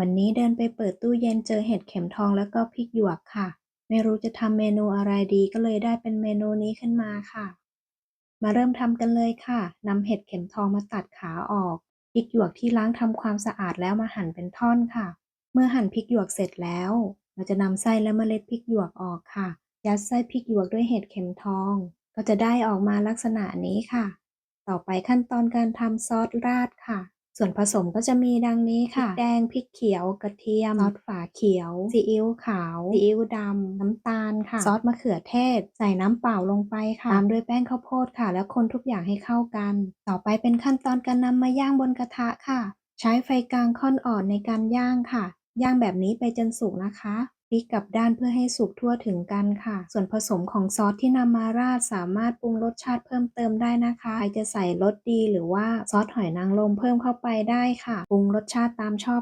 วันนี้เดินไปเปิดตู้เย็นเจอเห็ดเข็มทองแล้วก็พริกหยวกค่ะ ไม่รู้จะทำเมนูอะไรดีก็เลยได้เป็นเมนูนี้ขึ้นมาค่ะ มาเริ่มทำกันเลยค่ะนำเห็ดเข็มทองมาตัดขาออกพริกหยวกที่ล้างทำความสะอาดแล้วมาหั่นเป็นท่อนค่ะ เมื่อหั่นพริกหยวกเสร็จแล้ว เราจะนำไส้และเมล็ดพริกหยวกออกค่ะ ยัดไส้พริกหยวกด้วยเห็ดเข็มทอง ก็จะได้ออกมาลักษณะนี้ค่ะ ต่อไปขั้นตอนการทำซอสราดค่ะ ส่วนผสมก็จะมีดังนี้ค่ะพริกแดงพริกเขียวกระเทียมซอสฝาเขียว ซีอิ๊วขาว ซีอิ๊วดำ น้ำตาลค่ะ ซอสมะเขือเทศ ใส่น้ำเปล่าลงไปค่ะ ตามด้วยแป้งข้าวโพดค่ะ แล้วคนทุกอย่างให้เข้ากัน ต่อไปเป็นขั้นตอนการนำมาย่างบนกระทะค่ะ ใช้ไฟกลางค่อนอ่อนในการย่างค่ะ ย่างแบบนี้ไปจนสุกนะคะ พลิกกลับด้านเพื่อให้สุกทั่วถึงกันค่ะ ส่วนผสมของซอสที่นำมาราดสามารถปรุงรสชาติเพิ่มเติมได้นะคะใครจะใส่รสดีหรือว่าซอสหอยนางรมเพิ่มเข้าไปได้ค่ะปรุงรสชาติตามชอบ